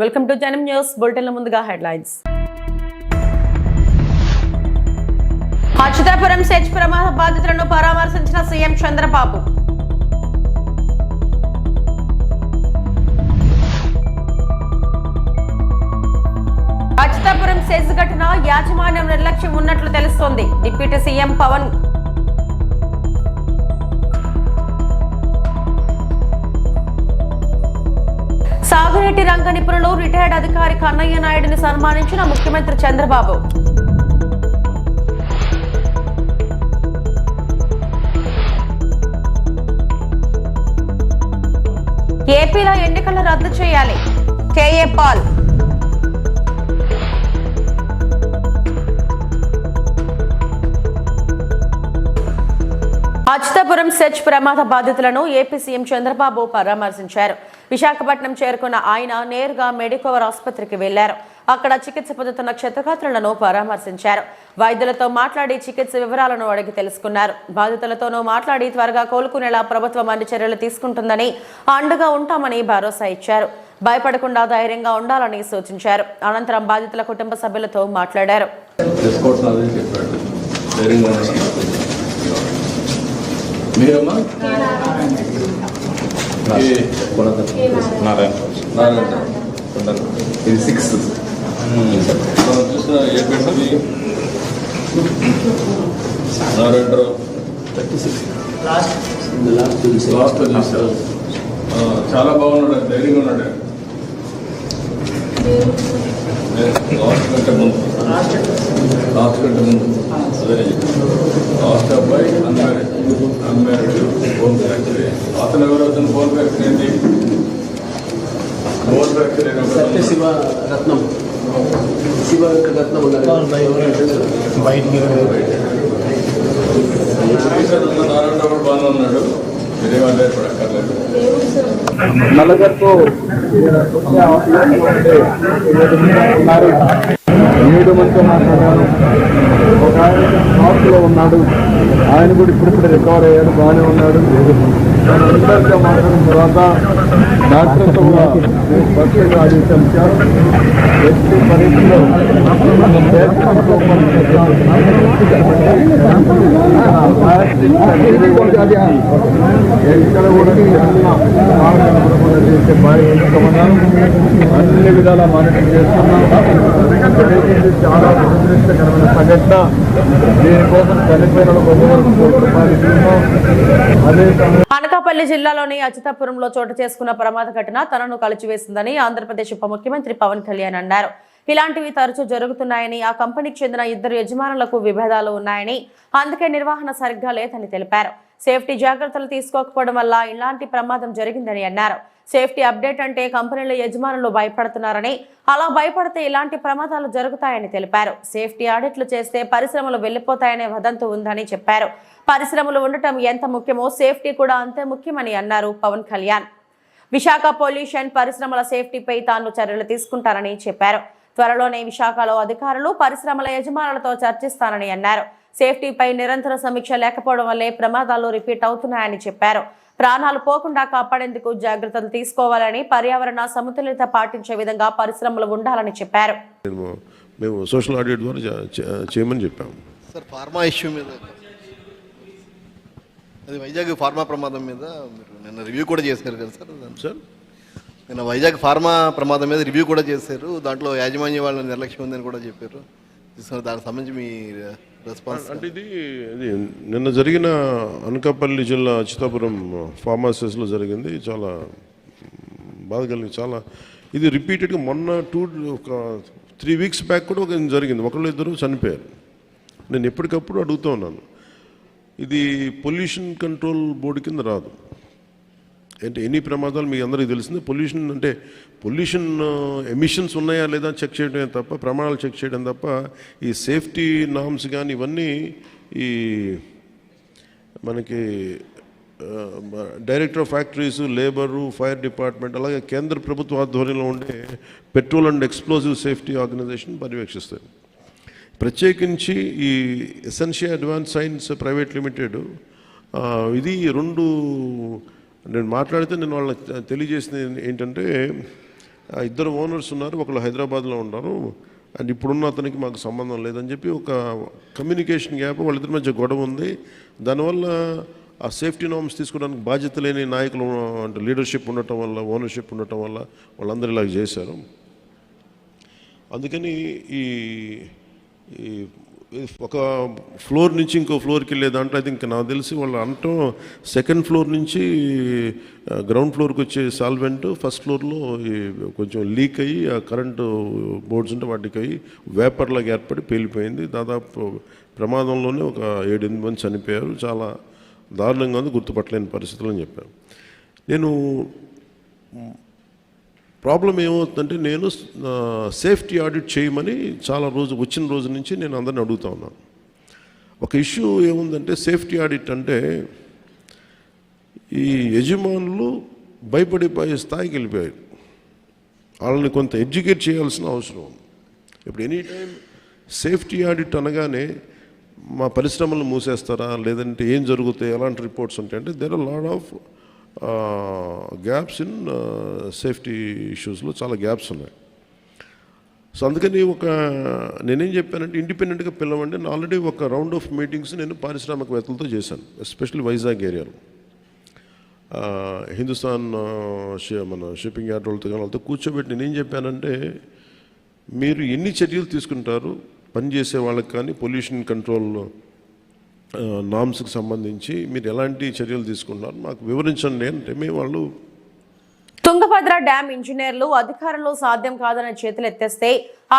Welcome to Janam news బులెటిన్ల ముందుగా headlines. Achyutapuram SEZ ప్రమాద బాధితులను పరామర్శించిన సీఎం చంద్రబాబు. అచ్యుతాపురం సెజ్ ఘటన యాజమాన్యం నిర్లక్ష్యం ఉన్నట్లు తెలుస్తోంది. డిప్యూటీ సీఎం పవన్ సాగునీటి రంగ నిపుణులు రిటైర్డ్ అధికారి కన్నయ్య నాయుడిని సన్మానించిన ముఖ్యమంత్రి చంద్రబాబు. ఏపీలో ఎన్నికలు రద్దు చేయాలి. KA Paul. అచ్యుతాపురం సెచ్ ప్రమాద బాధితులను ఏపీ సీఎం చంద్రబాబు పరామర్శించారు. విశాఖపట్నం చేరుకున్న ఆయన నేరుగా మెడికోవర్ ఆసుపత్రికి వెళ్ళారు. అక్కడ చికిత్స పొందుతున్న క్షతగాత్రులను పరామర్శించారు. వైద్యులతో మాట్లాడి చికిత్స వివరాలను అడిగి తెలుసుకున్నారు. బాధితులతోనూ మాట్లాడి త్వరగా కోలుకునేలా ప్రభుత్వం అన్ని చర్యలు తీసుకుంటుందని అండగా ఉంటామని భరోసా ఇచ్చారు. భయపడకుండా ధైర్యంగా ఉండాలని సూచించారు. అనంతరం బాధితుల కుటుంబ సభ్యులతో మాట్లాడారు తీసుకోవడం అదే చెప్పాడు ధైర్యంగా ఉండడం మీరమ్మా? నారాయణ. నారాయణ. ఇది సిక్స్ మనం చూసిన ఏ పెట్టింది నారాయణరావు లాస్ట్ చాలా బాగున్నాడు ధైర్యంగా ఉన్నాడు. లాస్ట్ కంటే ముందు. లాస్ట్ కంటే ముందు అదే లాస్ట్ అబ్బాయి అన్మ్యారీడ్ అన్మ్యారీడ్ ఫోన్ ఫ్రాక్చర్ అతను ఎవరు? అతను ఫోన్ ఫ్రాక్చర్ ఏంటి? Phone fracture Satya Shiva Ratnam. Shiva Ratnam ఉన్నారు నారాయణ కూడా బాగానే ఉన్నాడు. నలుగురితో ఏడు మందితో మాట్లాడాను. ఒక ఆయన హాస్టల్లో ఉన్నాడు. ఆయన కూడా ఇప్పుడిప్పుడు రికవర్ అయ్యాడు. బాగానే ఉన్నాడు. నేను అందరితో మాట్లాడిన తర్వాత డాక్టర్తో కూడా నేను స్పష్టంగా ఆదేశాలు ఇచ్చాను ఎట్టి పరిస్థితిలో పేషెంట్తో ఎక్కడ కూడా చేసే బాగా ఎంచుకోమన్నాను అన్ని విధాలా మానిటర్ చేస్తున్నాం దయచేసి చాలా దురదృష్టకరమైన సంఘటన దీనికోసం చనిపోయిన వాళ్ళకి ఒక్కొక్కరికి కోటి రూపాయలు ఇస్తున్నాం అదే సమయంలో అనకాపల్లి జిల్లాలోని అచితాపురంలో చోటు చేసుకున్న ప్రమాద ఘటన తనను కలిచివేసిందని ఆంధ్రప్రదేశ్ ఉప ముఖ్యమంత్రి పవన్ కళ్యాణ్ అన్నారు. ఇలాంటివి తరచూ జరుగుతున్నాయని ఆ కంపెనీకి చెందిన ఇద్దరు యజమానులకు విభేదాలు ఉన్నాయని అందుకే నిర్వహణ సరిగ్గా లేదని తెలిపారు. సేఫ్టీ జాగ్రత్తలు తీసుకోకపోవడం వల్ల ఇలాంటి ప్రమాదం జరిగిందని అన్నారు. సేఫ్టీ అప్డేట్ అంటే కంపెనీల యజమానులు భయపడుతున్నారని అలా భయపడితే ఇలాంటి ప్రమాదాలు జరుగుతాయని తెలిపారు. సేఫ్టీ ఆడిట్లు చేస్తే పరిశ్రమలు వెళ్ళిపోతాయనే వదంతు ఉందని చెప్పారు. పరిశ్రమలు ఉండటం ఎంత ముఖ్యమో సేఫ్టీ కూడా అంతే ముఖ్యమని అన్నారు పవన్ కళ్యాణ్. విశాఖ పొల్యూషన్ పరిశ్రమల సేఫ్టీపై తాను చర్యలు తీసుకుంటానని చెప్పారు. త్వరలోనే విశాఖలో అధికారులు పరిశ్రమల యజమానులతో చర్చిస్తానని అన్నారు. సేఫ్టీపై నిరంతర సమీక్ష లేకపోవడం వల్లే ప్రమాదాలు రిపీట్ అవుతున్నాయని చెప్పారు. ప్రాణాలు పోకుండా కాపాడేందుకు జాగ్రత్తలు తీసుకోవాలని పర్యావరణ సమతుల్యత పాటించే విధంగా పరిశ్రమలు ఉండాలని చెప్పారు. మేము మేము సోషల్ ఆడిట్ ద్వారా చేయమని చెప్పాము. సార్ ఫార్మా ఇష్యూ మీద అది వైజాగ్ ఫార్మా ప్రమాదం మీద మీరు నిన్న రివ్యూ కూడా చేశారు కదా సార్ సార్? నిన్న వైజాగ్ ఫార్మా ప్రమాదం మీద రివ్యూ కూడా చేశారు. దాంట్లో యాజమాన్య వాళ్ళ నిర్లక్ష్యం ఉందని కూడా చెప్పారు. సార్ దానికి సంబంధించి మీ రెస్పాన్స్ అంటే ఇది ఇది నిన్న జరిగిన అనకాపల్లి జిల్లా అచ్యుతాపురం ఫార్మాసిస్లో జరిగింది. చాలా బాధ కలిగింది. చాలా ఇది రిపీటెడ్గా మొన్న టూ ఒక త్రీ వీక్స్ బ్యాక్ కూడా ఒక జరిగింది. ఒకళ్ళు ఇద్దరు చనిపోయారు. నేను ఎప్పటికప్పుడు అడుగుతూ ఉన్నాను. ఇది పొల్యూషన్ కంట్రోల్ బోర్డు కింద రాదు. అంటే ఎన్ని ప్రమాదాలు మీకు అందరికీ తెలిసింది? పొల్యూషన్ అంటే పొల్యూషన్ ఎమిషన్స్ ఉన్నాయా లేదా చెక్ చేయడమే తప్ప ప్రమాణాలు చెక్ చేయడం తప్ప ఈ సేఫ్టీ నామ్స్ కానీ ఇవన్నీ ఈ మనకి director of factories labour fire department అలాగే కేంద్ర ప్రభుత్వ ఆధ్వర్యంలో ఉండే petrol and explosive safety organisation పర్యవేక్షిస్తాయి ప్రత్యేకించి ఈ Essentia advance science private limited ఇది రెండు నేను మాట్లాడితే నేను వాళ్ళకి తెలియజేసింది ఏంటంటే ఇద్దరు ఓనర్స్ ఉన్నారు ఒకళ్ళు హైదరాబాద్లో ఉన్నారు అండ్ ఇప్పుడున్న అతనికి మాకు సంబంధం లేదని చెప్పి ఒక కమ్యూనికేషన్ గ్యాప్ వాళ్ళిద్దరి మధ్య గొడవ ఉంది. దానివల్ల ఆ సేఫ్టీ నామ్స్ తీసుకోవడానికి బాధ్యత లేని నాయకులు అంటే లీడర్షిప్ ఉండటం వల్ల ఓనర్షిప్ ఉండటం వల్ల వాళ్ళందరూ ఇలాగ చేశారు. అందుకని ఈ ఈ ఒక ఫ్లోర్ నుంచి ఇంకో ఫ్లోర్కి వెళ్ళే దాంట్లో అయితే ఇంకా నాకు తెలిసి వాళ్ళు అనటం సెకండ్ ఫ్లోర్ నుంచి గ్రౌండ్ ఫ్లోర్కి వచ్చే సాల్వెంట్ ఫస్ట్ ఫ్లోర్లో కొంచెం లీక్ అయ్యి ఆ కరెంటు బోర్డ్స్ ఉంటే వాటికి అయ్యి వేపర్లాగా ఏర్పడి పేలిపోయింది. దాదాపు ప్రమాదంలోనే ఒక ఏడెనిమిది మంది చనిపోయారు. చాలా దారుణంగా ఉంది గుర్తుపట్టలేని పరిస్థితులు అని చెప్పారు. నేను ప్రాబ్లం ఏమవుతుందంటే నేను సేఫ్టీ ఆడిట్ చేయమని చాలా రోజు వచ్చిన రోజు నుంచి నేను అందరిని అడుగుతా ఉన్నాను ఒక ఇష్యూ ఏముందంటే సేఫ్టీ ఆడిట్ అంటే ఈ యజమానులు భయపడిపోయే స్థాయికి వెళ్ళిపోయారు. వాళ్ళని కొంత ఎడ్యుకేట్ చేయాల్సిన అవసరం. ఉంది ఇప్పుడు ఎనీ టైం సేఫ్టీ ఆడిట్ అనగానే మా పరిశ్రమలు మూసేస్తారా లేదంటే ఏం జరుగుతాయి ఎలాంటి రిపోర్ట్స్ ఉంటాయంటే there are lot of gaps in safety ఇష్యూస్లో చాలా గ్యాప్స్ ఉన్నాయి. సో అందుకని ఒక నేనేం చెప్పానంటే ఇండిపెండెంట్గా పిలవండి. నేను ఆల్రెడీ ఒక రౌండ్ ఆఫ్ మీటింగ్స్ నేను పారిశ్రామికవేత్తలతో చేశాను ఎస్పెషల్లీ వైజాగ్ ఏరియాలో హిందుస్థాన్ మన షిప్పింగ్ యార్డ్ వాళ్ళతో కానీ వాళ్ళతో కూర్చోబెట్టి నేనేం చెప్పానంటే మీరు ఎన్ని చర్యలు తీసుకుంటారు పనిచేసే వాళ్ళకి కానీ పొల్యూషన్ కంట్రోల్ నామ్స్కి సంబంధించి మీరు ఎలాంటి చర్యలు తీసుకుంటున్నారు? మాకు వివరించండి. అంటే మేము వాళ్ళు తుంగభద్ర డ్యామ్ ఇంజనీర్లు అధికారంలో సాధ్యం కాదని చేతులు ఎత్తేస్తే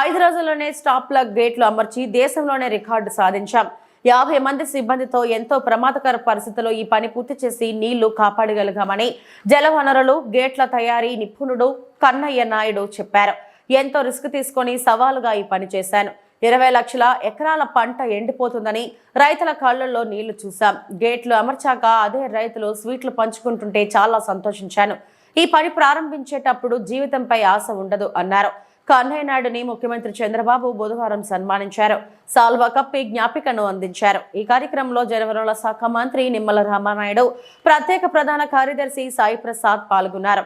ఐదు రోజుల్లోనే స్టాప్ ప్లగ్ గేట్లు అమర్చి దేశంలోనే రికార్డు సాధించాం. యాభై మంది సిబ్బందితో ఎంతో ప్రమాదకర పరిస్థితుల్లో ఈ పని పూర్తి చేసి నీళ్ళు కాపాడగలిగామని జలవనరులు గేట్ల తయారీ నిపుణుడు కన్నయ్య నాయుడు చెప్పారు. ఎంతో రిస్క్ తీసుకొని సవాలుగా ఈ పని చేశాను. ఇరవై లక్షల ఎకరాల పంట ఎండిపోతుందని రైతుల కళ్ళల్లో నీళ్ళు చూశాం. గేట్లు అమర్చాక అదే రైతులు స్వీట్లు పంచుకుంటుంటే చాలా సంతోషించాను. ఈ పని ప్రారంభించేటప్పుడు జీవితంపై ఆశ ఉండదు అన్నారు. కన్నయ్య నాయుడుని ముఖ్యమంత్రి చంద్రబాబు బుధవారం సన్మానించారు. సాల్వా కప్పి జ్ఞాపికను అందించారు. ఈ కార్యక్రమంలో జలవనరుల శాఖ మంత్రి నిమ్మల రామానాయుడు ప్రత్యేక ప్రధాన కార్యదర్శి సాయి ప్రసాద్ పాల్గొన్నారు.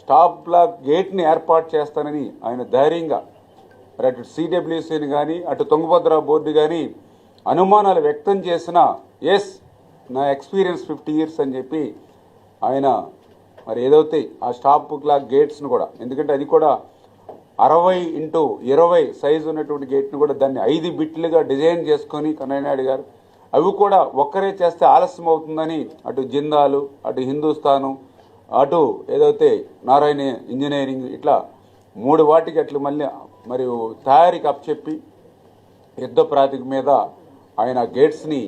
స్టాప్ బ్లాక్ గేట్ని ఏర్పాటు చేస్తానని ఆయన ధైర్యంగా అటు సిడబ్ల్యూసీని కానీ అటు తుంగభద్ర బోర్డు కానీ అనుమానాలు వ్యక్తం చేసిన ఎస్ నా ఎక్స్పీరియన్స్ ఫిఫ్టీ ఇయర్స్ అని చెప్పి ఆయన మరి ఏదైతే ఆ స్టాప్ క్లాక్ గేట్స్ను కూడా ఎందుకంటే అది కూడా అరవై ఇంటూ ఇరవై సైజు ఉన్నటువంటి గేట్ను కూడా దాన్ని ఐదు బిట్లుగా డిజైన్ చేసుకొని కన్నయ్యనాయుడు గారు అవి కూడా ఒక్కరే చేస్తే ఆలస్యం అవుతుందని అటు జిందాలు అటు హిందుస్థాను అటు ఏదైతే నారాయణ ఇంజనీరింగ్ ఇట్లా మూడు వాటికి అట్లు మళ్ళీ మరియు తయారీకి అప్పచెప్పి యుద్ధ ప్రాతిక మీద ఆయన గేట్స్ని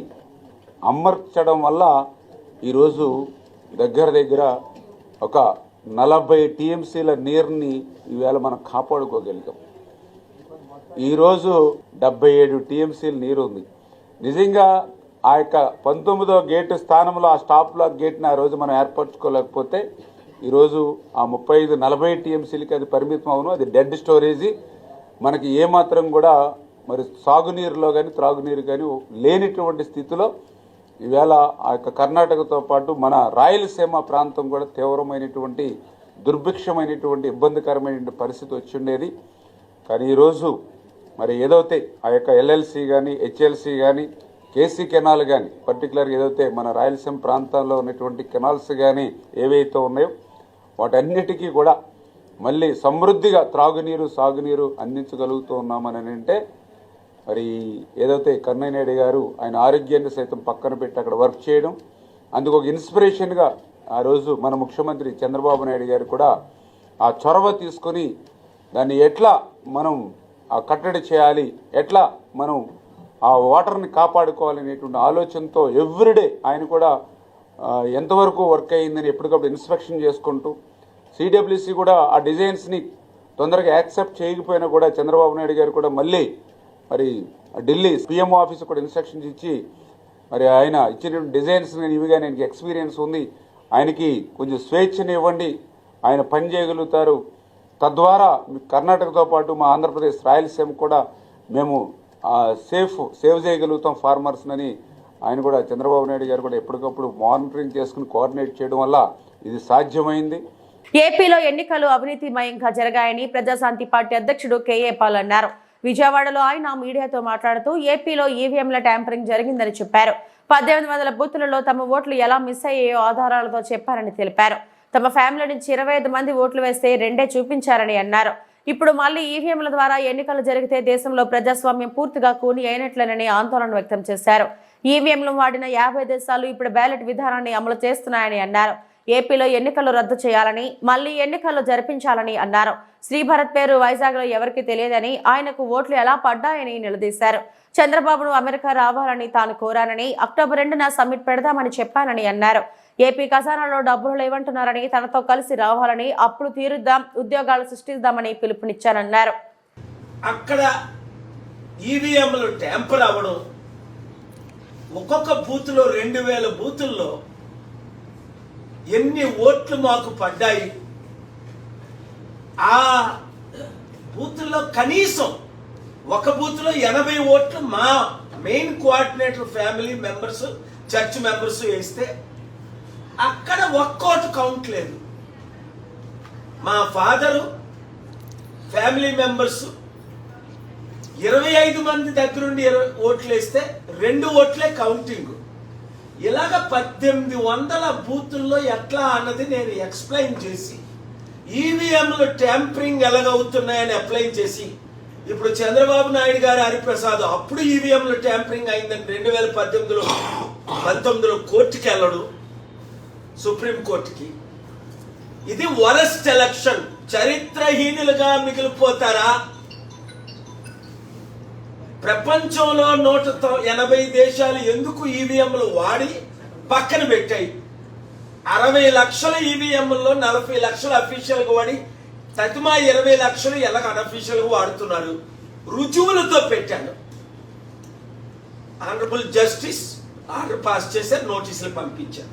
అమర్చడం వల్ల ఈరోజు దగ్గర దగ్గర ఒక నలభై టీఎంసీల నీరుని ఈవేళ మనం కాపాడుకోగలిగాం. ఈరోజు డెబ్బై ఏడు టీఎంసీల నీరు ఉంది నిజంగా ఆ యొక్క పంతొమ్మిదో గేటు స్థానంలో ఆ స్టాప్ లాక్ గేట్ని ఆ రోజు మనం ఏర్పరచుకోలేకపోతే ఈరోజు ఆ ముప్పై ఐదు నలభై టీఎంసీలకి అది పరిమితం అవును. అది డెడ్ స్టోరేజీ. మనకి ఏమాత్రం కూడా మరి సాగునీరులో కానీ త్రాగునీరు కానీ లేనిటువంటి స్థితిలో ఈవేళ ఆ యొక్క కర్ణాటకతో పాటు మన రాయలసీమ ప్రాంతం కూడా తీవ్రమైనటువంటి దుర్భిక్షమైనటువంటి ఇబ్బందికరమైనటువంటి పరిస్థితి వచ్చి ఉండేది కానీ ఈరోజు మరి ఏదైతే ఆ యొక్క ఎల్ఎల్సి కానీ హెచ్ఎల్సి కానీ కేసీ కెనాల్ కానీ పర్టికులర్గా ఏదైతే మన రాయలసీమ ప్రాంతాల్లో ఉన్నటువంటి కెనాల్స్ కానీ ఏవైతే ఉన్నాయో వాటన్నిటికీ కూడా మళ్ళీ సమృద్ధిగా త్రాగునీరు సాగునీరు అందించగలుగుతూ ఉన్నామని అంటే మరి ఏదైతే కన్నయ్యనాయుడు గారు ఆయన ఆరోగ్యాన్ని సైతం పక్కన పెట్టి అక్కడ వర్క్ చేయడం అందుకు ఒక ఇన్స్పిరేషన్గా ఆ రోజు మన ముఖ్యమంత్రి చంద్రబాబు నాయుడు గారు కూడా ఆ చొరవ తీసుకొని దాన్ని ఎట్లా మనం ఆ కట్టడి చేయాలి ఎట్లా మనం ఆ వాటర్ని కాపాడుకోవాలనేటువంటి ఆలోచనతో ఎవ్రీడే ఆయన కూడా ఎంతవరకు వర్క్ అయ్యిందని ఎప్పటికప్పుడు ఇన్స్పెక్షన్ చేసుకుంటూ సిడబ్ల్యూసీ కూడా ఆ డిజైన్స్ని తొందరగా యాక్సెప్ట్ చేయకపోయినా కూడా చంద్రబాబు నాయుడు గారు కూడా మళ్ళీ మరి ఢిల్లీ సీఎం ఆఫీస్ కూడా ఇన్స్ట్రక్షన్స్ ఇచ్చి మరి ఆయన ఇచ్చిన డిజైన్స్ నేను ఇవిగా నేను ఎక్స్పీరియన్స్ ఉంది. ఆయనకి కొంచెం స్వేచ్ఛని ఇవ్వండి ఆయన పని చేయగలుగుతారు. తద్వారా మీ కర్ణాటకతో పాటు మా ఆంధ్రప్రదేశ్ రాయలసీమ కూడా మేము సేఫ్ సేవ్ చేయగలుగుతాం ఫార్మర్స్నని ఆయన కూడా చంద్రబాబు నాయుడు గారు కూడా ఎప్పటికప్పుడు మానిటరింగ్ చేసుకుని కోఆర్డినేట్ చేయడం వల్ల ఇది సాధ్యమైంది. ఏపీలో ఎన్నికలు అవినీతిమయంగా జరగాయని ప్రజాశాంతి పార్టీ అధ్యక్షుడు కేఏ పాల్ అన్నారు. విజయవాడలో ఆయన మీడియాతో మాట్లాడుతూ ఏపీలో ఈవీఎంల ట్యాంపరింగ్ జరిగిందని చెప్పారు. పద్దెనిమిది వందల బూతులలో తమ ఓట్లు ఎలా మిస్ అయ్యాయో ఆధారాలతో చెప్పారని తెలిపారు. తమ ఫ్యామిలీ నుంచి ఇరవై ఐదు మంది ఓట్లు వేస్తే రెండే చూపించారని అన్నారు. ఇప్పుడు మళ్ళీ ఈవీఎంల ద్వారా ఎన్నికలు జరిగితే దేశంలో ప్రజాస్వామ్యం పూర్తిగా కూని అయినట్లేనని ఆందోళన వ్యక్తం చేశారు. ఈవీఎంలు వాడిన యాభై దేశాలు ఇప్పుడు బ్యాలెట్ విధానాన్ని అమలు చేస్తున్నాయని అన్నారు. ఏపీలో ఎన్నికలు రద్దు చేయాలని మళ్ళీ ఎన్నికలు జరిపించాలని అన్నారు. శ్రీభరత్ పేరు వైజాగ్లో ఎవరికి తెలియదని ఆయనకు ఓట్లు ఎలా పడ్డాయని నిలదీశారు. చంద్రబాబును అమెరికా రావాలని తాను కోరానని అక్టోబర్ రెండున సమ్మిట్ పెడదామని చెప్పానని అన్నారు. ఏపీ ఖజానాలో డబ్బులు లేవంటున్నారని తనతో కలిసి రావాలని అప్పులు తీరుద్దాం ఉద్యోగాలు సృష్టిద్దామని పిలుపునిచ్చానన్నారు. అక్కడ ఈవీఎంలు ట్యాంపర్ అవ్వడం ఒక్కొక్క బూత్లో రెండు వేల బూతుల్లో ఎన్ని ఓట్లు మాకు పడ్డాయి? ఆ బూతుల్లో కనీసం ఒక బూత్లో ఎనభై ఓట్లు మా main coordinator family members church members వేస్తే అక్కడ ఒక్కోటి కౌంట్ లేదు. మా ఫాదరు ఫ్యామిలీ మెంబర్స్ ఇరవై ఐదు మంది దగ్గరుండి ఇరవై ఓట్లు వేస్తే రెండు ఓట్లే కౌంటింగ్. ఇలాగ పద్దెనిమిది వందల బూతుల్లో ఎట్లా అన్నది నేను ఎక్స్ప్లెయిన్ చేసి ఈవీఎంలు ట్యాంపరింగ్ ఎలాగవుతున్నాయని అప్లై చేసి ఇప్పుడు చంద్రబాబు నాయుడు గారు హరిప్రసాద్ అప్పుడు ఈవీఎంలు ట్యాంపరింగ్ అయిందని రెండు వేల పద్దెనిమిదిలో పంతొమ్మిదిలో కోర్టుకి వెళ్ళడు సుప్రీం కోర్టుకి. ఇది వరస్ట్ ఎలక్షన్ చరిత్రహీనులుగా మిగిలిపోతారా? ప్రపంచంలో నూట ఎనభై దేశాలు ఎందుకు ఈవీఎంలు వాడి పక్కన పెట్టాయి? అరవై లక్షల ఈవీఎంల్లో నలభై లక్షల అఫీషియల్గా వాడి తతిమా ఇరవై లక్షలు ఎలాగ అనఫీషియల్గా వాడుతున్నారు? రుజువులతో పెట్టాను. ఆనరబుల్ జస్టిస్ ఆర్డర్ పాస్ చేశారు నోటీసులు పంపించారు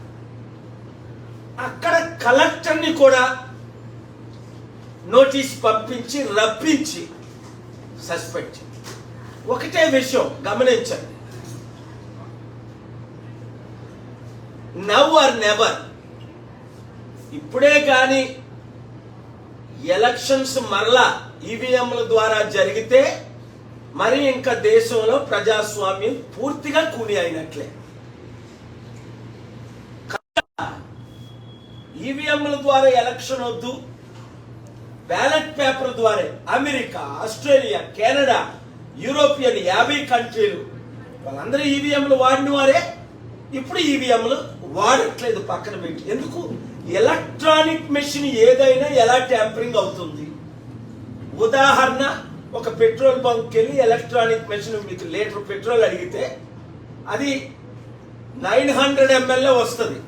అక్కడ కలెక్టర్ని కూడా నోటీస్ పంపించి రప్పించి సస్పెండ్ చేయాలి ఒకటే విషయం గమనించండి. నవ్ ఆర్ నెవర్ ఇప్పుడే కానీ ఎలక్షన్స్ మరలా ఈవీఎంల ద్వారా జరిగితే మరి ఇంకా దేశంలో ప్రజాస్వామ్యం పూర్తిగా కూని అయినట్లే. ఈవీఎంల ద్వారా ఎలక్షన్ వద్దు. బ్యాలెట్ పేపర్ ద్వారా అమెరికా ఆస్ట్రేలియా కెనడా యూరోపియన్ యాభై కంట్రీలు. వాళ్ళందరూ ఈవీఎంలు వాడిన వారే. ఇప్పుడు ఈవీఎంలు వాడట్లేదు పక్కన పెట్టి. ఎందుకు? ఎలక్ట్రానిక్ మెషిన్ ఏదైనా ఎలా ట్యాంపరింగ్ అవుతుంది? ఉదాహరణ ఒక పెట్రోల్ బంక్కి వెళ్ళి ఎలక్ట్రానిక్ మెషిన్ మీకు లీటర్ పెట్రోల్ అడిగితే అది నైన్ హండ్రెడ్ ఎంఎల్ఏ వస్తుంది.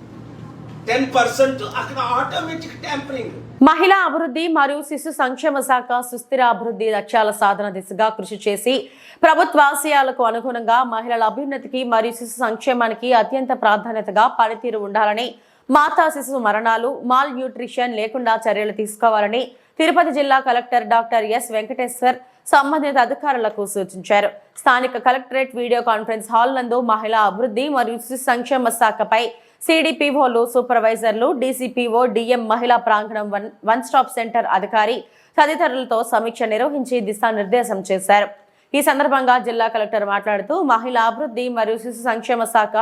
టెన్ పర్సెంట్ అక్కడ ఆటోమేటిక్ ట్యాంపరింగ్. మహిళా అభివృద్ధి మరియు శిశు సంక్షేమ శాఖ సుస్థిర అభివృద్ధి లక్ష్యాల సాధన దిశగా కృషి చేసి ప్రభుత్వ ఆశయాలకు అనుగుణంగా మహిళల అభ్యున్నతికి మరియు శిశు సంక్షేమానికి అత్యంత ప్రాధాన్యతగా పనితీరు ఉండాలని మాతా శిశు మరణాలు మాల్ న్యూట్రిషన్ లేకుండా చర్యలు తీసుకోవాలని తిరుపతి జిల్లా కలెక్టర్ డాక్టర్ ఎస్ వెంకటేశ్వర్ సంబంధిత అధికారులకు సూచించారు. స్థానిక కలెక్టరేట్ వీడియో కాన్ఫరెన్స్ హాల్ నందు మహిళా అభివృద్ధి మరియు శిశు సంక్షేమ శాఖపై సిడిపిఓలు సూపర్వైజర్లు డీసీపీఓ డిఎం మహిళా ప్రాంగణం వన్ వన్ స్టాప్ సెంటర్ అధికారి తదితరులతో సమీక్ష నిర్వహించి దిశానిర్దేశం చేశారు. ఈ సందర్భంగా జిల్లా కలెక్టర్ మాట్లాడుతూ మహిళా అభివృద్ధి మరియు శిశు సంక్షేమ శాఖ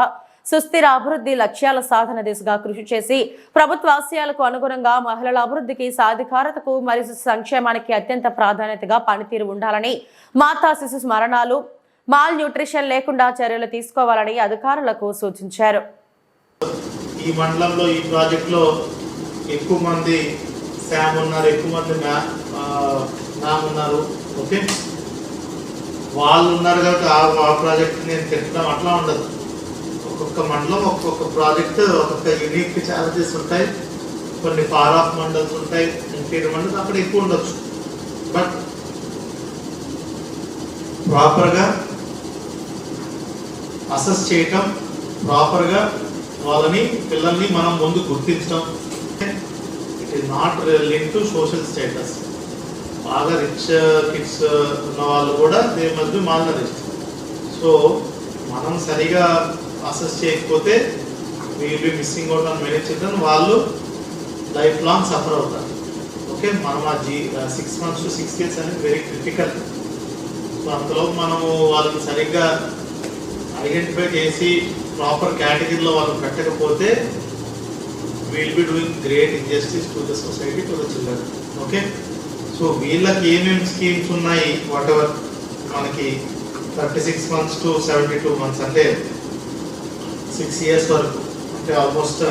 సుస్థిర అభివృద్ధి లక్ష్యాల సాధన దిశగా కృషి చేసి ప్రభుత్వ ఆశయాలకు అనుగుణంగా మహిళల అభివృద్ధికి సాధికారతకు మరియు శిశు సంక్షేమానికి అత్యంత ప్రాధాన్యతగా పనితీరు ఉండాలని మాతా శిశు మరణాలు మాల్ న్యూట్రిషన్ లేకుండా చర్యలు తీసుకోవాలని అధికారులకు సూచించారు. ఈ మండలంలో ఈ ప్రాజెక్ట్లో ఎక్కువ మంది శామ్ ఉన్నారు ఎక్కువ మంది మ్యామ్ ఉన్నారు ఓకే? వాళ్ళు ఉన్నారు కాబట్టి ఆ ప్రాజెక్ట్ నేను తిట్టడం అట్లా ఉండదు. ఒక్కొక్క మండలం ఒక్కొక్క ప్రాజెక్ట్ ఒక్కొక్క యూనిక్ ఛాలెంజెస్ ఉంటాయి. కొన్ని ఫార్ ఆఫ్ మండల్స్ ఉంటాయి ఇంటీరియర్ మండల్స్ అక్కడ ఎక్కువ ఉండొచ్చు. బట్ ప్రాపర్గా అసెస్ చేయటం ప్రాపర్గా వాళ్ళని పిల్లల్ని మనం ముందు గుర్తించడం. It is not link to social status. బాగా రిచ్ కిడ్స్ ఉన్న వాళ్ళు కూడా దే మధ్య బి మాల్నరిస్ట్ సో మనం సరిగా అసెస్ చేయకపోతే we'll be missing out on many children వాళ్ళు లైఫ్ లాంగ్ సఫర్ అవుతారు. ఓకే మనం ఆ G six months to six years అనేది వెరీ క్రిటికల్ సో అంతలో మనము వాళ్ళని సరిగ్గా ఐడెంటిఫై చేసి ప్రాపర్ కేటగిరీలో వాళ్ళు పెట్టకపోతే will be doing great injustice to the society to the children okay so వీళ్ళకి ఏమేమి స్కీమ్స్ ఉన్నాయి? వాట్ ఎవర్ మనకి thirty six months to seventy two months అంటే సిక్స్ ఇయర్స్ వరకు అంటే ఆల్మోస్ట్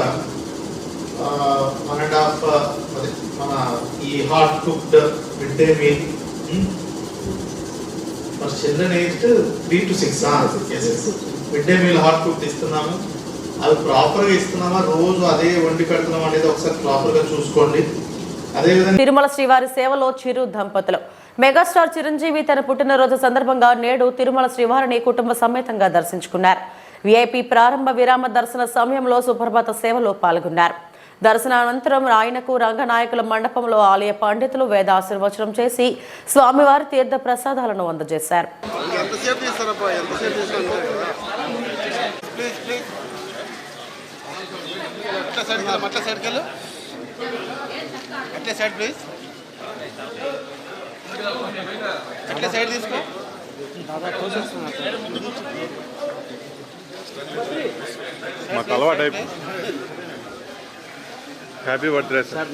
వన్ అండ్ హాఫ్ అదే మన ఈ hot cooked mid day meal for children age three to six mid day meal hot cooked ఇస్తున్నాము అవి ప్రాపర్గా ఇస్తున్నామా? రోజు అదే వండి పెడుతున్నాం అనేది ఒకసారి ప్రాపర్గా చూసుకోండి. తిరుమల శ్రీవారి సేవలో చిరు దంపతులు. మెగాస్టార్ చిరంజీవి తన పుట్టినరోజు సందర్భంగా నేడు తిరుమల శ్రీవారిని కుటుంబ సమేతంగా దర్శించుకున్నారు. విఐపి ప్రారంభ విరామ దర్శన సమయంలో సుప్రభాత సేవలో పాల్గొన్నారు. దర్శనానంతరం ఆయనకు రంగనాయకుల మండపంలో ఆలయ పండితులు వేదాశీర్వచనం చేసి స్వామివారి తీర్థ ప్రసాదాలను అందజేశారు ప్లీజ్ ప్లీజ్ అట్లా సైడ్కి వెళ్ళు అట్లా సైడ్కి వెళ్ళు అట్లే సైడ్ ప్లీజ్ అట్లే సైడ్ తీసుకో మాకు అలవాటు అయిపోయింది హ్యాపీ బర్త్డే సార్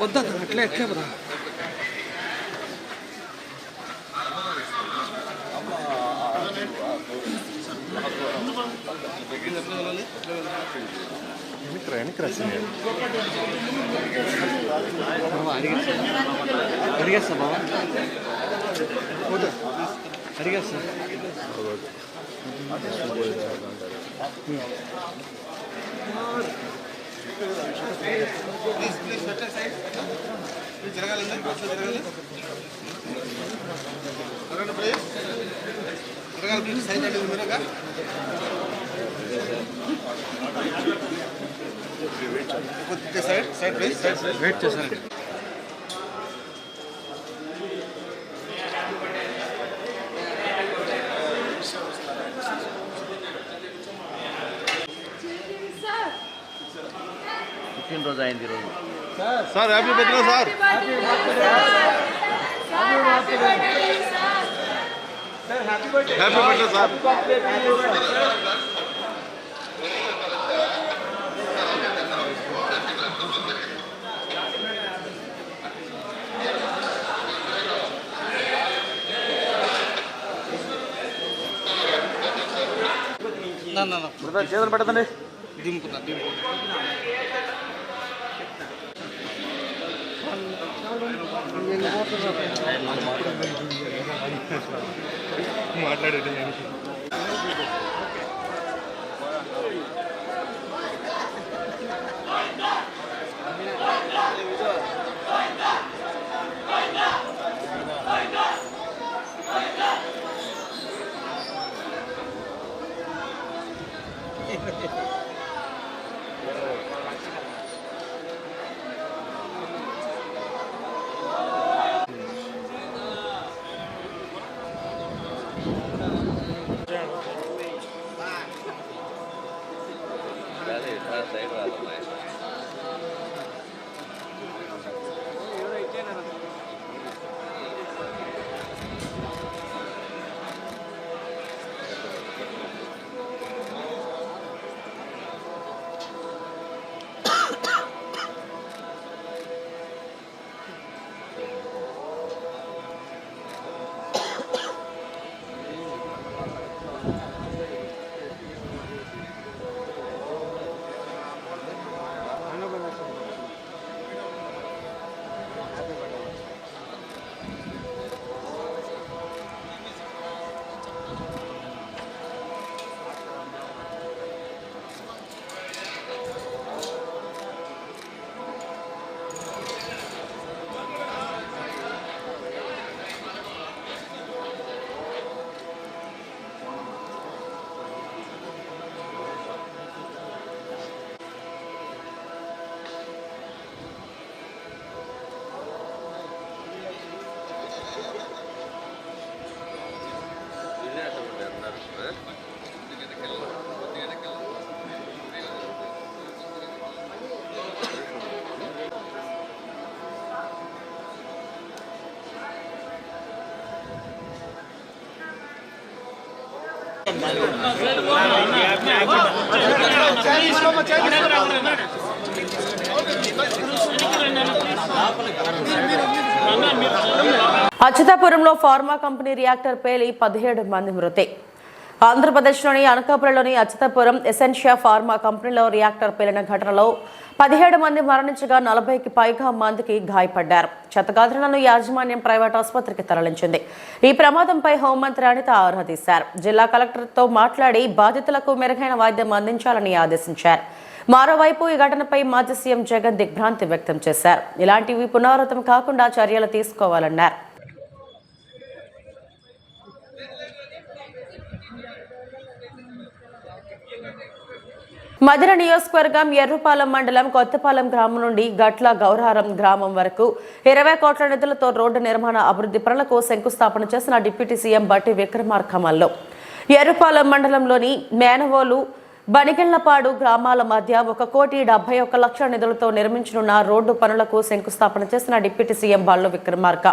వద్దా అట్లే అట్లే కదా వెనక్కి రా వెనక్కి రా సీనియర్ బాబా అడిగేస్తా బాబా ప్లీజ్ ప్లీజ్ పెట్టే సైడ్ అట్లా జరగాలి జరగండి ప్లీజ్ జరగాలి. ప్లీజ్ సైడ్ అంటే మీరుగా? Side side please side wait చేశాను పుట్టినరోజు అయింది ఈరోజు sir happy birthday sir happy birthday sir చేతులు పెట్టదండి మాట్లాడేది అచ్యుతాపురంలో ఫార్మా కంపెనీ రియాక్టర్ పేలి పదిహేడు మంది మృతి. ఆంధ్రప్రదేశ్లోని అనకాపురంలోని అచ్చతపురం ఎసెన్షియా ఫార్మా కంపెనీలో రియాక్టర్ పేలిన ఘటనలో పదిహేడు మంది మరణించగా నలభైకి పైగా మందికి గాయపడ్డారు. క్షతగాత్రులను యాజమాన్యం ప్రైవేట్ ఆసుపత్రికి తరలించింది. ఈ ప్రమాదంపై హోంమంత్రి అనిత ఆరా తీశారు. జిల్లా కలెక్టర్తో మాట్లాడి బాధితులకు మెరుగైన వైద్యం అందించాలని ఆదేశించారు. మరోవైపు ఈ ఘటనపై మాజీ సీఎం జగన్ దిగ్భ్రాంతి వ్యక్తం చేశారు. ఇలాంటివి పునరావృతం కాకుండా చర్యలు తీసుకోవాలన్నారు. మధుర నియోజకవర్గం ఎర్రుపాలెం మండలం కొత్తపాలెం గ్రామం నుండి గట్ల గౌరారం గ్రామం వరకు ఇరవై కోట్ల నిధులతో రోడ్డు నిర్మాణ అభివృద్ధి పనులకు శంకుస్థాపన చేసిన డిప్యూటీ సీఎం బట్టి విక్రమార్కమల్లో ఎర్రుపాలెం మండలంలోని మేనవోలు బనిగెళ్ళపాడు గ్రామాల మధ్య ఒక కోటి డెబ్బై ఒక్క లక్షల నిధులతో నిర్మించనున్న రోడ్డు పనులకు శంకుస్థాపన చేసిన డిప్యూటీ సీఎం బల్లు విక్రమార్క.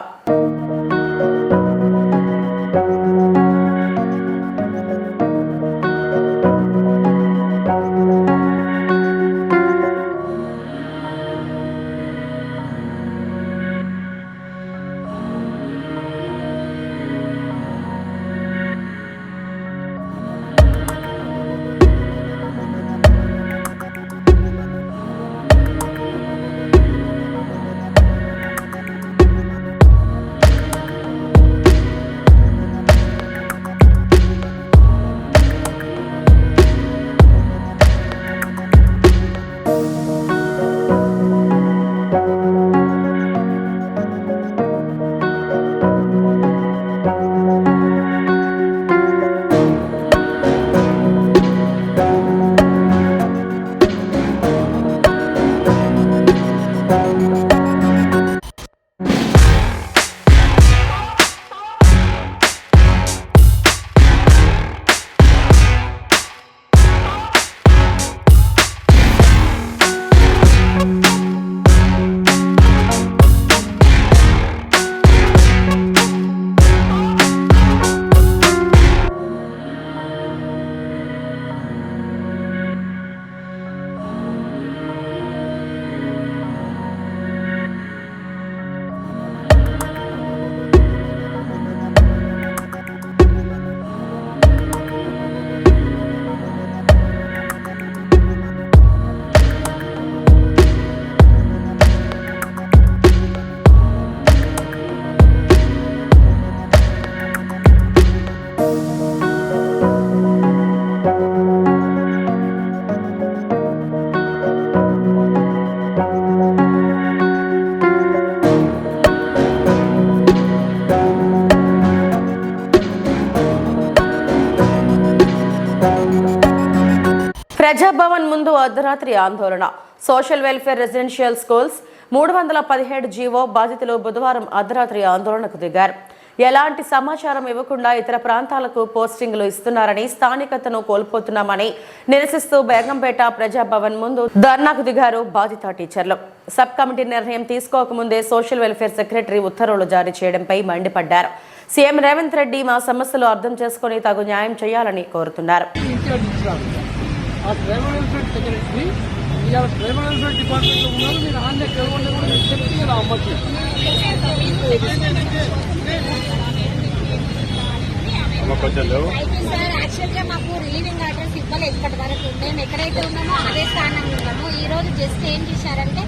అర్ధరాత్రి ఆందోళన. సోషల్ వెల్ఫేర్ రెసిడెన్షియల్ స్కూల్స్ మూడు వందల పదిహేడు జీవో బాధితులు బుధవారం అర్ధరాత్రి ఆందోళనకు దిగారు. ఎలాంటి సమాచారం ఇవ్వకుండా ఇతర ప్రాంతాలకు పోస్టింగ్లు ఇస్తున్నారని స్థానికతను కోల్పోతున్నామని నిరసిస్తూ బేగంపేట ప్రజాభవన్ ముందు ధర్నాకు దిగారు బాధిత టీచర్లు. సబ్ కమిటీ నిర్ణయం తీసుకోకముందే సోషల్ వెల్ఫేర్ సెక్రటరీ ఉత్తర్వులు జారీ చేయడంపై మండిపడ్డారు. సీఎం రేవంత్ రెడ్డి మా సమస్యలు అర్థం చేసుకుని తగు న్యాయం చేయాలని కోరుతున్నారు. ఆ ట్రైబల్ వెల్ఫేర్ సెక్రటరీ ఇవాళ ట్రైబల్ వెల్ఫేర్ డిపార్ట్మెంట్లో ఉన్నారు. మీరు ఆన్లైన్ కేవలం కూడా మీరు చెప్తే కదా అమ్మచ్చు అయితే సార్ యాక్చువల్గా మాకు రిలీవింగ్ ఆర్డర్స్ ఇవ్వలేదు ఇప్పటి వరకు మేము ఎక్కడైతే ఉన్నామో అదే స్థానంలో ఉన్నాము. ఈ రోజు జస్ట్ ఏం చేశారంటే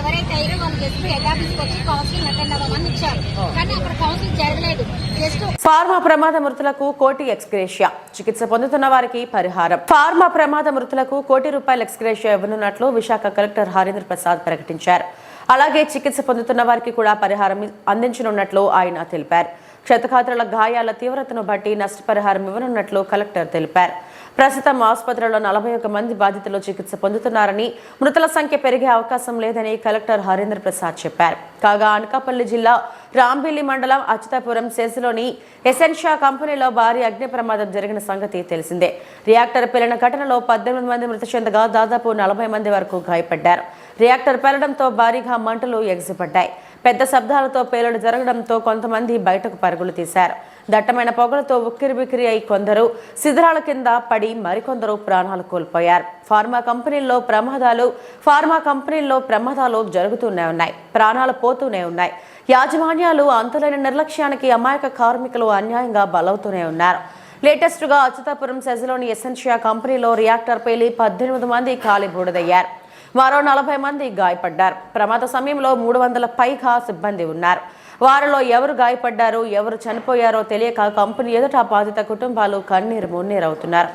ఎవరైతే అయ్యారో వాళ్ళు జస్ట్ హెడ్ ఆఫీస్కి వచ్చి కౌన్సిలింగ్ అటెండ్ అవ్వమని ఇచ్చారు. కానీ అక్కడ కౌన్సిలింగ్ జరగలేదు. జస్ట్ ఫార్మా ప్రమాద మృతులకు కోటి ఎక్స్గ్రేషియా. చికిత్స పొందుతున్న వారికి పరిహారం. ఫార్మా ప్రమాద మృతులకు కోటి రూపాయల ఎక్స్గ్రేషియా ఇవ్వనున్నట్లు విశాఖ కలెక్టర్ హరీంద్ర ప్రసాద్ ప్రకటించారు. అలాగే చికిత్స పొందుతున్న వారికి కూడా పరిహారం అందించనున్నట్లు ఆయన తెలిపారు. క్షతగాత్రుల గాయాల తీవ్రతను బట్టి నష్టపరిహారం ఇవ్వనున్నట్లు కలెక్టర్ తెలిపారు. ప్రస్తుతం ఆసుపత్రిలో నలభై ఒక్క మంది బాధితులు చికిత్స పొందుతున్నారని మృతుల సంఖ్య పెరిగే అవకాశం లేదని కలెక్టర్ హరేంద్ర ప్రసాద్ చెప్పారు. కాగా అనకాపల్లి జిల్లా రాంబిల్లి మండలం అచ్యుతాపురం సెస్లోని ఎసెన్షియా కంపెనీలో భారీ అగ్ని ప్రమాదం జరిగిన సంగతి తెలిసిందే. రియాక్టర్ పేలిన ఘటనలో పద్దెనిమిది మంది మృతి చెందగా దాదాపు నలభై మంది వరకు గాయపడ్డారు. రియాక్టర్ పేలడంతో భారీగా మంటలు ఎగిసిపడ్డాయి. పెద్ద శబ్దాలతో పేలుడు జరగడంతో కొంతమంది బయటకు పరుగులు తీశారు. దట్టమైన పొగలతో ఉక్కిరిబిక్కిరి అయి కొందరు శిథిరాల కింద పడి మరికొందరు ప్రాణాలు కోల్పోయారు. ఫార్మా కంపెనీల్లో ప్రమాదాలు ఫార్మా కంపెనీల్లో ప్రమాదాలు జరుగుతూనే ఉన్నాయి ప్రాణాలు పోతూనే ఉన్నాయి. యాజమాన్యాలు అంతులేని నిర్లక్ష్యానికి అమాయక కార్మికులు అన్యాయంగా బలవుతూనే ఉన్నారు. లేటెస్ట్గా అచ్యుతాపురం సెజ్లోని ఎసెన్షియా కంపెనీలో రియాక్టర్ పేలి పద్దెనిమిది మంది కాలి బూడదయ్యారు మరో నలభై మంది గాయపడ్డారు. ప్రమాద సమయంలో మూడు వందల పైగా సిబ్బంది ఉన్నారు. వారిలో ఎవరు గాయపడ్డారు ఎవరు చనిపోయారో తెలియక కంపెనీ ఎదుట బాధిత కుటుంబాలు కన్నీరు మున్నీరవుతున్నారు.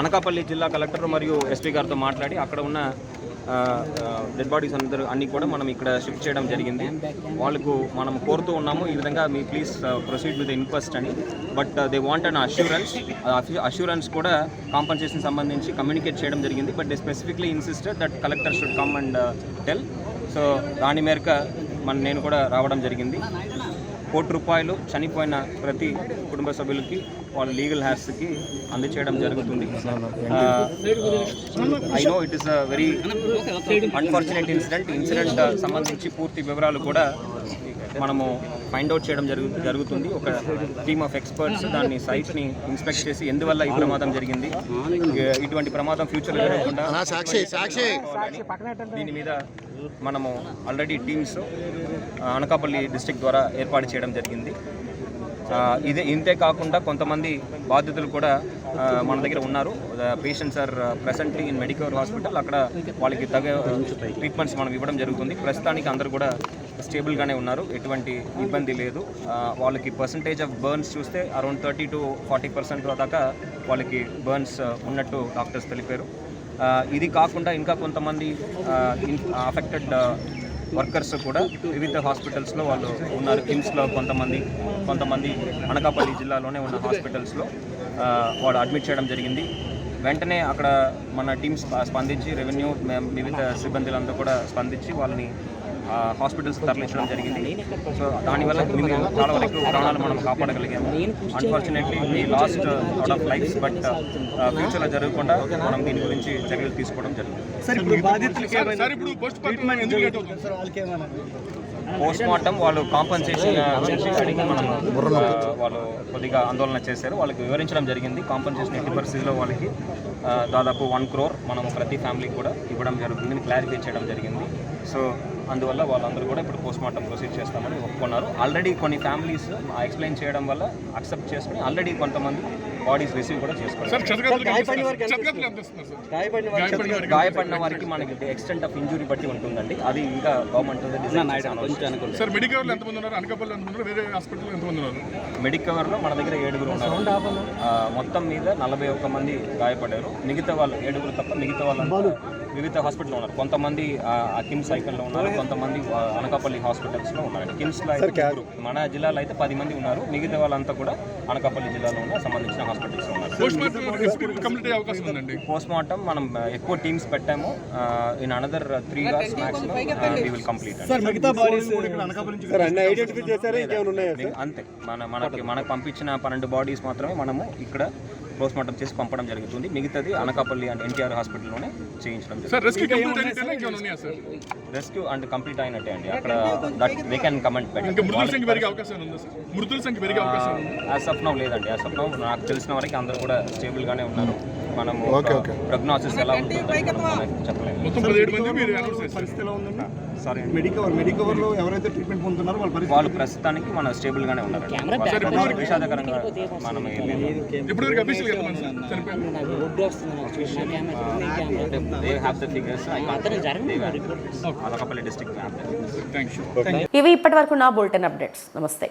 అనకాపల్లి జిల్లా కలెక్టర్ మరియు ఎస్పీ గారితో మాట్లాడి అక్కడ ఉన్న డెడ్ బాడీస్ అందరూ అన్ని కూడా మనం ఇక్కడ షిఫ్ట్ చేయడం జరిగింది. వాళ్ళకు మనం కోరుతూ ఉన్నాము ఈ విధంగా మీ ప్లీజ్ ప్రొసీడ్ విత్ ఇన్క్వెస్ట్ అని. But they want an assurance assurance కూడా కాంపన్సేషన్ సంబంధించి కమ్యూనికేట్ చేయడం జరిగింది. But they specifically insisted that collector should come and tell so దాని మేరకు మన నేను కూడా రావడం జరిగింది. కోటి రూపాయలు చనిపోయిన ప్రతి కుటుంబ సభ్యులకి వాళ్ళ లీగల్ హ్యాస్కి అందచేయడం జరుగుతుంది. I know it is a very unfortunate incident incident సంబంధించి పూర్తి వివరాలు కూడా మనము ఫైండ్ అవుట్ చేయడం జరుగు జరుగుతుంది. ఒక టీమ్ ఆఫ్ ఎక్స్పర్ట్స్ దాన్ని సైట్ని ఇన్స్పెక్ట్ చేసి ఎందువల్ల ఈ ప్రమాదం జరిగింది? ఇటువంటి ప్రమాదం ఫ్యూచర్లో జరగకుండా దీని మీద మనము ఆల్రెడీ టీమ్స్ అనకాపల్లి డిస్ట్రిక్ట్ ద్వారా ఏర్పాటు చేయడం జరిగింది. ఇదే ఇంతే కాకుండా కొంతమంది బాధితులు కూడా మన దగ్గర ఉన్నారు. Patients are presently in medical hospital అక్కడ వాళ్ళకి తగ్గ ట్రీట్మెంట్స్ మనం ఇవ్వడం జరుగుతుంది. ప్రస్తుతానికి అందరూ కూడా స్టేబుల్గానే ఉన్నారు. ఎటువంటి ఇబ్బంది లేదు. వాళ్ళకి పర్సంటేజ్ ఆఫ్ బర్న్స్ చూస్తే around thirty to forty percent దాకా వాళ్ళకి బర్న్స్ ఉన్నట్టు డాక్టర్స్ తెలిపారు. ఇది కాకుండా ఇంకా కొంతమంది అఫెక్టెడ్ వర్కర్స్ కూడా వివిధ హాస్పిటల్స్లో వాళ్ళు ఉన్నారు. కిమ్స్లో కొంతమంది కొంతమంది అనకాపల్లి జిల్లాలోనే ఉన్న హాస్పిటల్స్లో వాడు వాళ్ళు అడ్మిట్ చేయడం జరిగింది. వెంటనే అక్కడ మన టీమ్స్ స్పందించి రెవెన్యూ వివిధ సిబ్బందులంతా కూడా స్పందించి వాళ్ళని హాస్పిటల్స్ తరలించడం జరిగింది. సో దానివల్ల మేము చాలా వరకు ప్రాణాలు మనం కాపాడగలిగాము. Unfortunately we lost out of lives but ఫ్యూచర్లో జరగకుండా మనం దీని గురించి చర్యలు తీసుకోవడం జరిగింది జరుగుతుంది పోస్ట్ మార్టం వాళ్ళు కాంపన్సేషన్ అడిగి మనం వాళ్ళు కొద్దిగా ఆందోళన చేశారు. వాళ్ళకి వివరించడం జరిగింది. కాంపన్సేషన్ ఎట్టి పరిస్థితిలో వాళ్ళకి దాదాపు వన్ క్రోర్ మనం ప్రతి ఫ్యామిలీకి కూడా ఇవ్వడం జరుగుతుందని క్లారిఫై చేయడం జరిగింది. సో అందువల్ల వాళ్ళందరూ కూడా ఇప్పుడు పోస్ట్ మార్టం ప్రొసీడ్ చేస్తామని ఒప్పుకున్నారు. ఆల్రెడీ కొన్ని ఫ్యామిలీస్ ఎక్స్ప్లెయిన్ చేయడం వల్ల అక్సెప్ట్ చేసుకుని ఆల్రెడీ కొంతమంది బాడీస్ రిసీవ్ కూడా చేసుకున్నారు గాయపడిన వారికి మనకి ఎక్స్టెంట్ ఆఫ్ ఇంజురీ బట్టి ఉంటుందండి. అది ఇంకా గవర్నమెంట్ సార్ మెడికల్ ఎంతమంది ఉన్నారు? అనకాపల్లి ఎంతమంది ఉన్నారు? వేరే హాస్పిటల్ ఎంతమంది ఉన్నారు? మెడికవర్లో మన దగ్గర ఏడుగురు ఉన్నారు. ఆ, మొత్తం మీద నలభై ఒక్క మంది గాయపడ్డారు. మిగతా వాళ్ళు ఏడుగురు తప్ప మిగతా వాళ్ళంతా వివిధ హాస్పిటల్లో ఉన్నారు. కొంతమంది కిమ్స్ సైకిల్లో ఉన్నారు కొంతమంది అనకాపల్లి హాస్పిటల్స్లో ఉన్నారు. కిమ్స్లో అయితే. మన జిల్లాలో అయితే పది మంది ఉన్నారు. మిగతా వాళ్ళంతా కూడా అనకాపల్లి జిల్లాలో ఉన్న సంబంధించిన హాస్పిటల్స్లో ఉన్నారు. పోస్ట్ మార్టం మనం ఎక్కువ టీమ్స్ పెట్టాము. In another three hours maximum will complete అంతే. మన మనకి మనకు పంపించిన పన్నెండు బాడీస్ మాత్రమే మనము ఇక్కడ పోస్ట్ మార్టం చేసి పంపడం జరుగుతుంది. మిగతాది అనకాపల్లి అండ్ ఎన్టీఆర్ హాస్పిటల్లోనే చేయించడం సార్ రెస్క్యూ అండ్ కంప్లీట్ అయినట్టే అండి. అక్కడ దే కెన్ కమెంట్ ఇంకా మృతుల సంఖ్య పెరిగే అవకాశం ఉందా సార్? మృతుల సంఖ్య పెరిగే అవకాశం ఉందా? యాజ్ ఆఫ్ నౌ లేదండి. యాజ్ ఆఫ్ నౌ నాకు తెలిసిన వరకు అందరూ కూడా స్టేబుల్ గానే ఉన్నారు. మనము ప్రోగ్నోసిస్ ఎలా ఉంటుందో మనకి సారీ మెడికవర్ మెడికవర్లో ఎవరైతే ట్రీట్మెంట్ పొందుతున్నారో వాళ్ళ పరిస్థితి వాళ్ళు ప్రస్తుతానికి మన స్టేబుల్ గానే ఉన్నారు. విషాదకరంగా మనం యూ ఇవి ఇప్పటి వరకు నా బులెటిన్ అప్డేట్స్ నమస్తే.